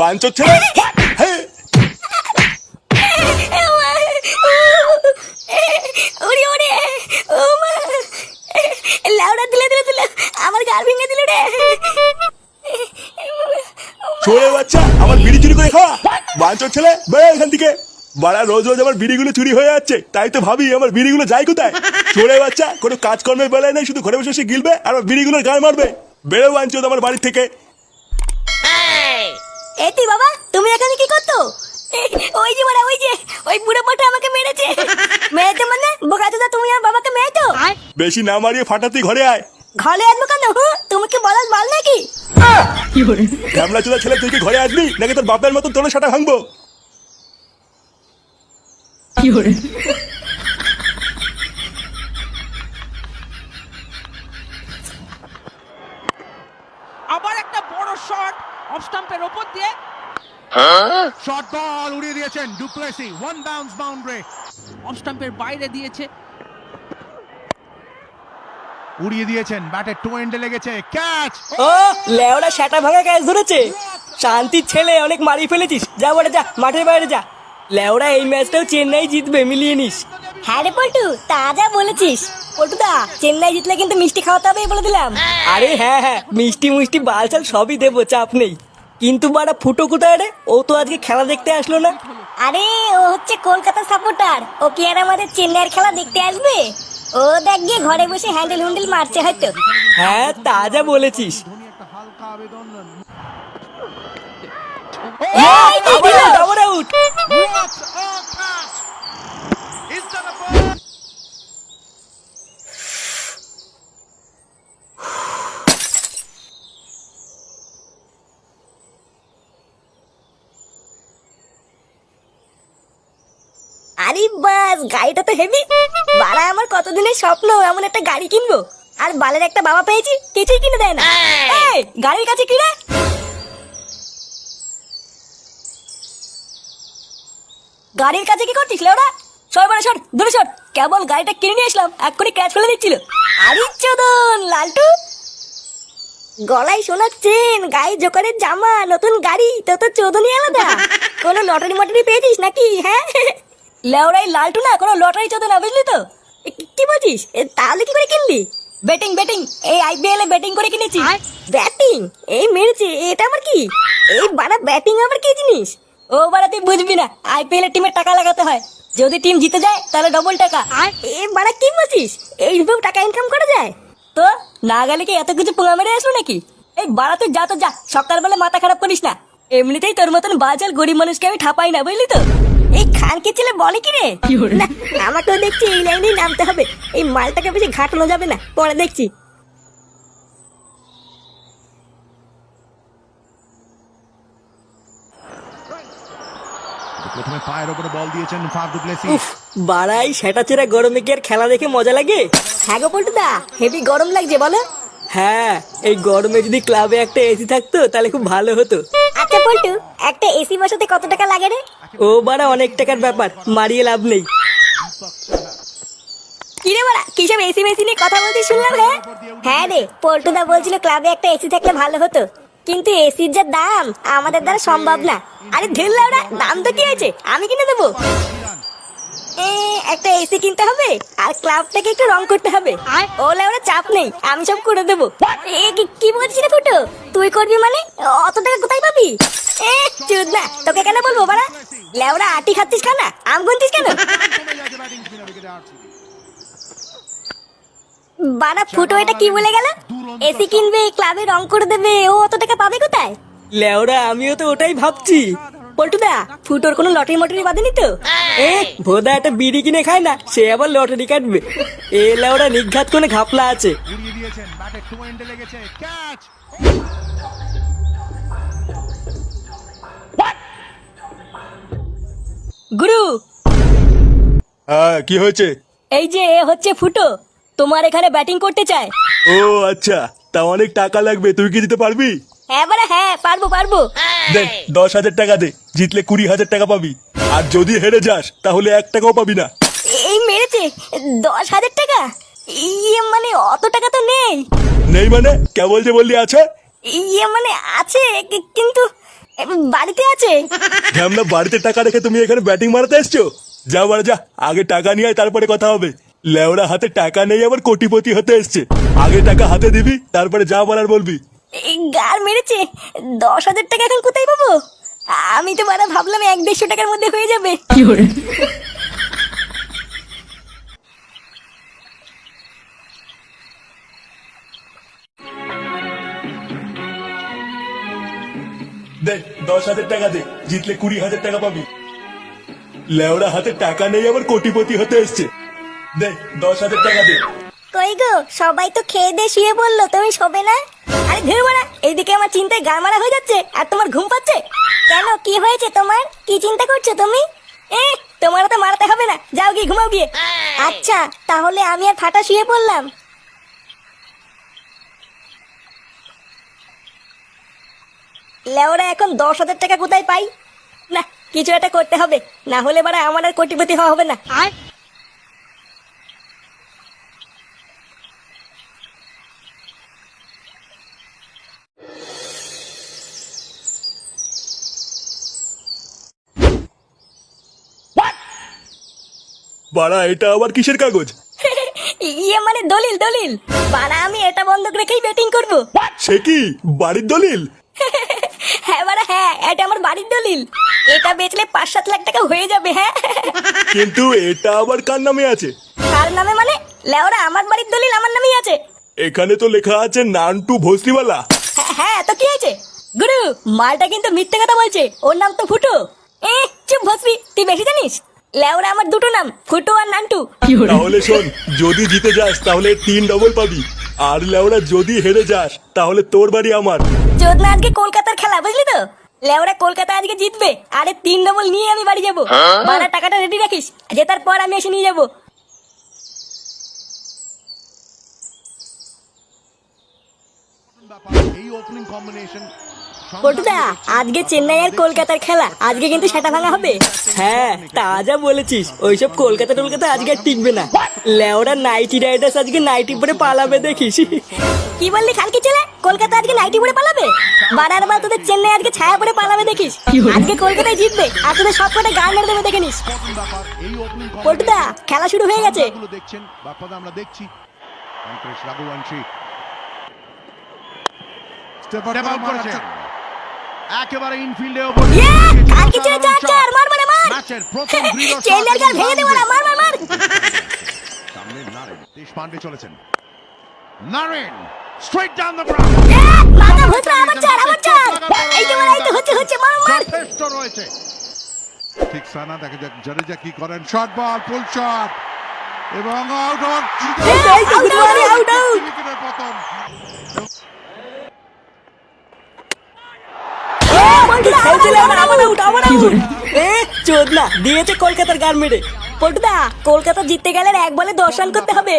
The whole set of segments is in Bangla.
বাঞ্চর ছেলে ওরে ওরে দিলে আমার গাল বাচ্চা, আমার বিড়ি চুরি করে খাওয়া বাঞ্চর ছেলে বেড়ে এখান থেকে। বাড়া, রোজ রোজ আমার বিড়িগুলো চুরি হয়ে যাচ্ছে। তাই তো ভাবি, আমার বিড়িগুলো যায় কোথায়? চোরে বাচ্চা, কোনো কাজকর্মের বেলায় নেই, শুধু ঘরে বসে বসে গিলবে আর আমার বিড়িগুলোর গায়ে মারবে। বেড়ে বাঞ্চো আমার বাড়ি থেকে। এতি বাবা তুমি এখানে কি করতো? ওই যে বড়া ওই যে ওই বুড়ো পটা আমাকে মেরেছে। মেরেছে মানে? বোকা দাদা তুমি আমার বাবাকে মেরেছো? বেশি না মারিয়ে ফাটাতি ঘরে আয়। ঘরে আসব কেন? তুমি কি বলার মাল নাকি? চোদা ছেলে তুই কি ঘরে আসবি? নাকি তোর বাপের মতন তোর সাটা ভাঙবো? আবার একটা বড় শট। অফ স্টাম্পের ওপর দিয়ে শর্ট বল উড়িয়ে দিয়েছেন du Plessis one bounce boundary off স্টাম্পের বাইরে দিয়েছে। উড়িয়ে দিয়েছেন ব্যাটে টু এন্ডে লেগেছে। ক্যাচ! ও লেওড়া সেটা ভাঙা গ্যাস ধরেছে। শান্তির ছেলে অনেক মারি ফেলেছিস। যা বলে যা মাঠের বাইরে যা। লেওড়া এই ম্যাচটাও চেন্নাই জিতবে মিলিয়ে নিস। হ্যাঁ রে পল্টু তাজা বলেছিস। পল্টুদা চেন্নাই জিতলে কিন্তু মিষ্টি খাওয়াতে হবে বলে দিলাম। আরে হ্যাঁ হ্যাঁ মিষ্টি মুষ্টি বালচাল সবই দেবো চাপ নেই। কিন্তু বাড়া ফুটো কোথায় রে? ও তো আজকে খেলা দেখতে আসলো না। আরে ও হচ্ছে কলকাতা সাপোর্টার। ও কি আর আমাদের চেন্নাইয়ের খেলা দেখতে আসবে? ও দেখ গিয়ে ঘরে বসে হ্যান্ডেল হুন্ডেল মারছে হয়তো। হ্যাঁ তাজা বলেছিস। ধোনি একটা এই, কি আবার out, আবার out। আরে বাস গাড়িটা তো হেভি বাড়া আমার কতদিনের স্বপ্ন এমন একটা গাড়ি কিনবো? আর বালের একটা বাবা পেয়েছি কিছুই কিনে দেয় না। এই, গাড়ির কাছে কিনে? গাড়ির কাছে কি করছিস লেওড়া সর বাড়া সর দূরে সর। কেবল গাড়িটা কিনে নিয়ে আসলাম এক করে ক্র্যাচ ফেলে দিচ্ছিল। আরে চোদন লালটু। গলায় শোনাচ্ছেন গায়ে জোকারের জামা নতুন গাড়ি তো তো চোদনই আলাদা। কোনো লটারি মটারি পেয়েছিস নাকি হ্যাঁ? লেওড়াই লালটু না কোনো লটারি চোদন না বুঝলি তো? এ, কি- কি বলছিস? এ, তাহলে কি করে কিনলি? ব্যাটিং ব্যাটিং এই আইপিএল এ ব্যাটিং করে কিনেছি। ব্যাটিং এই মেরেছে এটা আমার কি? এই বাড়া ব্যাটিং আবার কি জিনিস? ও বাড়া তুই বুঝবি না আইপিএল এর টিমের টাকা লাগাতে হয়। যদি টিম জিতে যায় তাহলে ডবল টাকা। আর এ বাড়া কি বলছিস? এইভাবে টাকা ইনকাম করা যায়? তো না গেলে কি এত কিছু পোঙা মেরে আসলো নাকি? এই বাড়া তুই যা তো যা সকালবেলা মাথা খারাপ করিস না। এমনিতেই তোর মতন বাজাল গরিব মানুষকে আমি ঠাপাই না বুঝলি তো? এই খানকে ছেলে বলে কি রে? না আমাকেও দেখছি এই লাইনেই নামতে হবে। এই মালটাকে বেশি ঘাটানো যাবে না পরে দেখছি। প্রথমে পায়ের উপরে বল দিয়েছেন ফাফ ডুপ্লেসি উফ বাড়াই সেটা চেরা গরমে কি আর খেলা দেখে মজা লাগে? হ্যাঁ গো পল্টুদা হেভি গরম লাগছে বলো। হ্যাঁ এই গরমে যদি ক্লাবে একটা এসি থাকতো তাহলে খুব ভালো হতো। আচ্ছা পল্টু একটা এসি বসাতে কত টাকা লাগে রে? ও বাড়া অনেক টাকার ব্যাপার মারিয়ে লাভ নেই। কিরে বলা কিসব এসি মেসি নিয়ে কথা বলতে শুনলাম হ্যাঁ হ্যাঁ রে পল্টুদা বলছিল ক্লাবে একটা এসি থাকলে ভালো হতো। কিন্তু এসির যা দাম আমাদের দ্বারা সম্ভব না। আরে ধরলে ওরা দাম তো কি হয়েছে? আমি কিনে দেবো? এ, একটা এসি কিনতে হবে? আর ক্লাবটাকে একটু রং করতে হবে। ওলে ওরা চাপ নেই আমি সব করে দেবো। এ কি- কি বলছিস রে ফুটো? তুই করবি মানে? অত টাকা কোথায় পাবি? এ চুদ না তোকে কেন বলব বাড়া? লেওরা আটি খাচ্ছিস খানা আম গুনছিস কেন? বাড়া ফুটো এটা কি বলে গেল? এসি কিনবে ক্লাবে রং করে দেবে ও অত টাকা পাবে কোথায়? লেওরা আমিও তো ওটাই ভাবছি। পল্টুদা ফুটোর কোনো লটারি মটারি বাঁধেনি তো? এ ভোদা একটা বিড়ি কিনে খায় না? সে আবার লটারি কাটবে। এ লেওরা নিঘাত কোনে ঘাপলা আছে। উড়িয়ে দিয়েছেন ব্যাটে টু এন্ডে লেগেছে ক্যাচ! গুরু! হ্যাঁ কি হয়েছে? এই যে এ হচ্ছে ফুটো। তোমার এখানে ব্যাটিং করতে চায়। ও আচ্ছা। তা অনেক টাকা লাগবে তুই কি দিতে পারবি? হ্যাঁ বারে হ্যাঁ পারব পারব। দে দশ হাজার টাকা দে জিতলে কুড়ি হাজার টাকা পাবি। আর যদি হেরে যাস তাহলে এক টাকাও পাবি না। এই মেরেছে দশ হাজার টাকা? ইয়ে মানে অত টাকা তো নেই। নেই মানে? কেবল যে বললি আছে? ইয়ে মানে আছে কি- কিন্তু বাড়িতে আছে। ঝামলা বাড়িতে টাকা রেখে তুমি এখানে ব্যাটিং মারাতে এসছো? যা বাড়া যা আগে টাকা নিয়ে আয় তারপরে কথা হবে। লেওরা হাতে টাকা নেই আবার কোটিপতি হতে এসছে। আগে টাকা হাতে দিবি তারপরে যা বলার বলবি। এই গার মেরেছে দশ হাজার টাকা এখন কোথায় পাবো? আমি তো বারা ভাবলাম এক দেড়শো টাকার মধ্যে হয়ে যাবে। দে দশ হাজার টাকা দে জিতলে কুড়ি হাজার টাকা পাবি। লেওরা হাতে টাকা নেই আবার কোটিপতি হতে এসছে। দে দশ হাজার টাকা দে। কই গো সবাই তো খেয়ে দিয়ে শুয়ে বলল তুমি শোবে না? আরে ধের মারা এইদিকে আমার চিন্তায় গান মারা হয়ে যাচ্ছে আর তোমার ঘুম পাচ্ছে? কি হয়েছে তোমার? কি চিন্তা করছ তুমি? তোমার তো মারাতে হবে না। যাও গিয়ে, ঘুমাও গিয়ে। আচ্ছা তাহলে আমি আর ফাটা শুয়ে পড়লাম। লেওরা, এখন দশ হাজার টাকা কোথায় পাই? না, কিছু একটা করতে হবে। না হলে বারা আমার আর কোটিপতি হওয়া হবে না। বাড়া এটা আবার কিসের কাগজ? ইয়ে মানে দলিল দলিল। বাড়া আমি এটা বন্ধক রেখেই ব্যাটিং করব। সে কি? বাড়ির দলিল? হ্যাঁ বাড়া হ্যাঁ এটা আমার বাড়ির দলিল। এটা বেচলে পাঁচ সাত লাখ টাকা হয়ে যাবে হ্যাঁ। কিন্তু এটা আবার কার নামে আছে? কার নামে মানে? লেওরা আমার বাড়ির দলিল আমার নামেই আছে। এখানে তো লেখা আছে নানটু ভোসরিওয়ালা হ্যাঁ, হ্যাঁ তো কি আছে গুরু মালটা কিন্তু মিথ্যে কথা বলছে। ওর নাম তো ফুটো। এ চুপ ভসবি তুই বেশি জানিস? লেওরা আমার দুটো নাম ফুটো আর নান্টু। তাহলে শোন যদি জিতে যাস তাহলে তিন ডবল পাবি। আর লেওরা যদি হেরে যাস তাহলে তোর বাড়ি আমার। চোদ না আজকে কলকাতার খেলা বুঝলি তো? লেওরা কলকাতা আজকে জিতবে আরে তিন ডবল নিয়ে আমি বাড়ি যাব। বাড়া টাকাটা রেডি রাখিস জেতার পর আমি এসে নিয়ে যাব। এই ওপেনিং কম্বিনেশন পটুদা আজকে চেন্নাই আর কলকাতার খেলা আজকে কিন্তু সেটা ভাঙা হবে হ্যাঁ তা যা বলেছিস ওইসব কলকাতা টলকাতা আজকে আর টিকবে না লেওরা নাইটি রাইডার্স আজকে নাইটি পরে পালাবে দেখিস কি বললি খালকি ছেলে কলকাতা আজকে নাইটি পরে পালাবে বাড়ার বার তোদের চেন্নাই আজকে ছায়া পরে পালাবে দেখিস আজকে কলকাতায় জিতবে আর তোদের সব কটা গান মেরে দেবে দেখে নিস পটুদা খেলা শুরু হয়ে গেছে দেখছেন আমরা দেখছি রাঘুবংশী স্টেপ আউট করেছেন একেবারে ইনফিল্ডে ওপর চার? চার মার মারে মার! ম্যাচের প্রথম দৃঢ় চেন্নাইয়ের গাল ভেঙে দেবো না। মার মার মার! সামনে নারেন দেশপান্ডে চলেছেন। নারেন স্ট্রেট ডাউন দ্য মাথা আবার চার আবার চার! এই তো মার এই তো হচ্ছে হচ্ছে মার মার! যথেষ্ট রয়েছে। ঠিক সানা দেখা যাক জাডেজা কি করেন। শর্ট বল ফুল শট এবং আউট আউট এই তো, এই তো, good morning, out, out. উইকেটের পতন খেলছে লেওরা, আবার out, আবার out। এ, চোদ না দিয়েছে কলকাতার গান মেরে পটুদা কলকাতা জিততে গেলে এক বলে দশ রান করতে হবে।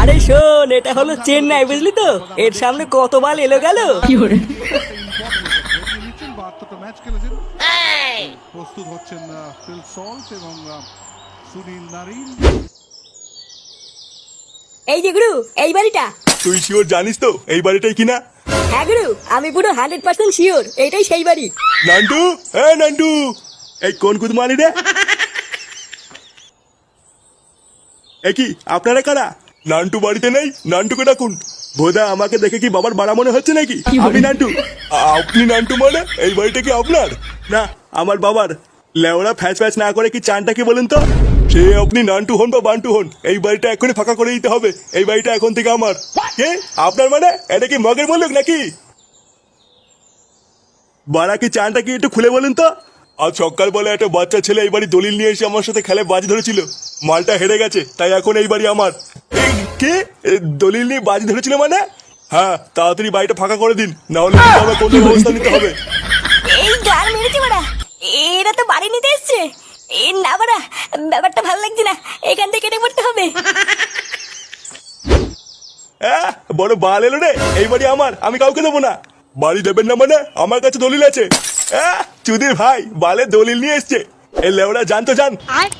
আরে শোন এটা হলো চেন্নাই বুঝলি তো? এর সামনে কত বাল এলো গেল? প্রস্তুত হচ্ছেন ফিল সল্ট এবং সুনীল নারিন। এই যে গুরু এই বাড়িটা। তুই শিওর জানিস তো এই বাড়িটাই কিনা? হ্যাঁ গুরু আমি পুরো হান্ড্রেড পার্সেন্ট শিওর এটাই সেই বাড়ি। নান্টু হ্যাঁ নান্টু এই কোন কুদমানি রে? এ কি আপনারা কারা? নান্টু বাড়িতে নেই নান্টুকে ডাকুন। বোধা আমাকে দেখে কি বাবার বাড়া মনে হচ্ছে নাকি? আমি নান্টু আপনি নান্টু মানে? এই বাড়িটা কি আপনার? না আমার বাবার। লেওরা ফ্যাচ ফ্যাচ না করে কি চানটা কি বলেন তো? সে আপনি নান্টু হন বা বান্টু হন এই বাড়িটা এখনই ফাঁকা করে দিতে হবে। এই বাড়িটা এখন থেকে আমার। কে? আপনার মানে? এটা কি মগের বলুক নাকি? বাড়া কি চানটা কি একটু খুলে বলুন তো? আজ সকালবেলা একটা বাচ্চা ছেলে এই বাড়ি দলিল নিয়ে এসে আমার সাথে খেলে বাজি ধরেছিল। মালটা হেরে গেছে তাই এখন এই বাড়ি আমার। কে? দলিল নিয়ে বাজি ধরেছিল মানে? হ্যাঁ তাড়াতাড়ি বাড়িটা ফাঁকা করে দিন না হলে আমার কোনো ব্যবস্থা নিতে হবে। এই গান মেরেছে বাড়া। এরা তো বাড়ি নিতে এসছে। এ না বাড়া ব্যাপারটা ভালো লাগছে না। এখান থেকে কেটে পড়তে হবে। বড় বাল এলো রে এই বাড়ি আমার আমি কাউকে দেবো না। বাড়ি দেবেন না মানে আমার কাছে দলিল আছে। চুদির ভাই বালে দলিল নিয়ে এসছে। এই লেওড়া জানতো জান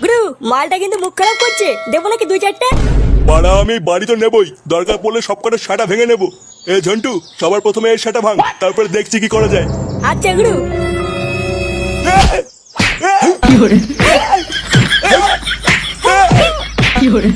গুরু মালটা কিন্তু মুখ খারাপ করছে। দেবো নাকি দুই চারটে? বাড়া আমি বাড়ি তো নেবই। দরকার পড়লে সব কটা সাটা ভেঙে নেব। এ ঝন্টু সবার প্রথমে এর সাটা ভাঙ তারপরে দেখছি কি করা যায়। আচ্ছা গুরু। কি hore